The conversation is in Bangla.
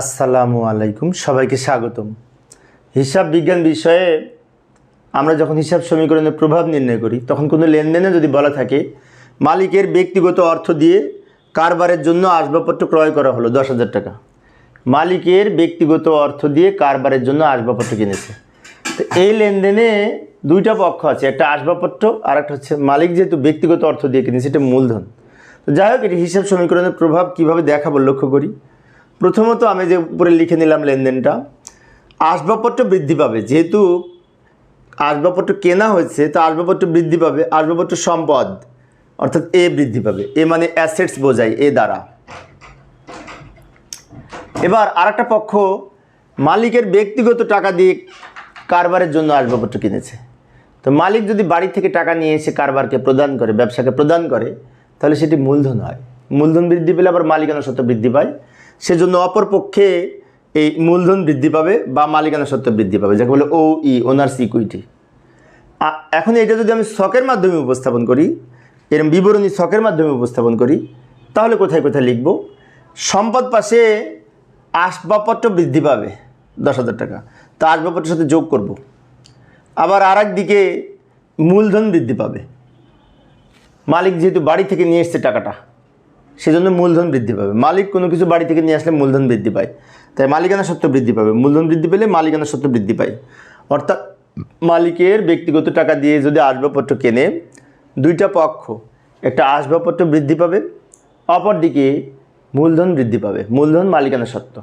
আসসালামু আলাইকুম, সবাইকে স্বাগতম। হিসাব বিজ্ঞান বিষয়ে আমরা যখন হিসাব সমীকরণের প্রভাব নির্ণয় করি, তখন কোনো লেনদেনে যদি বলা থাকে, মালিকের ব্যক্তিগত অর্থ দিয়ে কারবারের জন্য আসবাবপত্র ক্রয় করা হলো দশ হাজার টাকা। মালিকের ব্যক্তিগত অর্থ দিয়ে কারবারের জন্য আসবাবপত্র কিনেছে। তো এই লেনদেনে দুইটা পক্ষ আছে, একটা আসবাবপত্র আর একটা হচ্ছে মালিক যেহেতু ব্যক্তিগত অর্থ দিয়ে কিনেছে এটা মূলধন। তো যাই হোক, এটি হিসাব সমীকরণের প্রভাব কীভাবে দেখাবো লক্ষ্য করি। প্রথমত আমি যে উপরে লিখে নিলাম লেনদেনটা, আসবাবপত্র বৃদ্ধি পাবে। যেহেতু আসবাবপত্র কেনা হয়েছে, তো আসবাবপত্র বৃদ্ধি পাবে, আসবাবপত্র সম্পদ, অর্থাৎ এ বৃদ্ধি পাবে। এ মানে অ্যাসেটস বোঝায়, এ দ্বারা। এবার আরেকটা পক্ষ, মালিকের ব্যক্তিগত টাকা দিয়ে কারবারের জন্য আসবাবপত্র কিনেছে। তো মালিক যদি বাড়ি থেকে টাকা নিয়ে এসে কারবারকে প্রদান করে, ব্যবসাকে প্রদান করে, তাহলে সেটি মূলধন হয়। মূলধন বৃদ্ধি পেলে আবার মালিকানা সত্ত্ব বৃদ্ধি পায়। সেজন্য অপর পক্ষে এই মূলধন বৃদ্ধি পাবে বা মালিকানা সত্ত্ব বৃদ্ধি পাবে, যাকে বলে ও ই ওনার্স ইকুইটি এখন এটা যদি আমি শখের মাধ্যমে উপস্থাপন করি, এরম বিবরণী শখের মাধ্যমে উপস্থাপন করি, তাহলে কোথায় কোথায় লিখব? সম্পদ পাশে আসবাবপত্র বৃদ্ধি পাবে দশ হাজার টাকা। তা আসবাবপত্রের সাথে যোগ করব। আবার আর দিকে মূলধন বৃদ্ধি পাবে। মালিক যেহেতু বাড়ি থেকে নিয়ে এসছে টাকাটা সেজন্য মূলধন বৃদ্ধি পাবে। মালিক কোনো কিছু বাড়ি থেকে নিয়ে আসলে মূলধন বৃদ্ধি পায়। তাই মালিকানা সত্ত্ব বৃদ্ধি পাবে। মূলধন বৃদ্ধি পেলে মালিকানা সত্ত্ব বৃদ্ধি পায়। অর্থাৎ মালিকের ব্যক্তিগত টাকা দিয়ে যদি আসবাবপত্র কেনে, দুইটা পক্ষ, একটা আসবাবপত্র বৃদ্ধি পাবে, অপরদিকে মূলধন বৃদ্ধি পাবে। মূলধন মালিকানা সত্ত্ব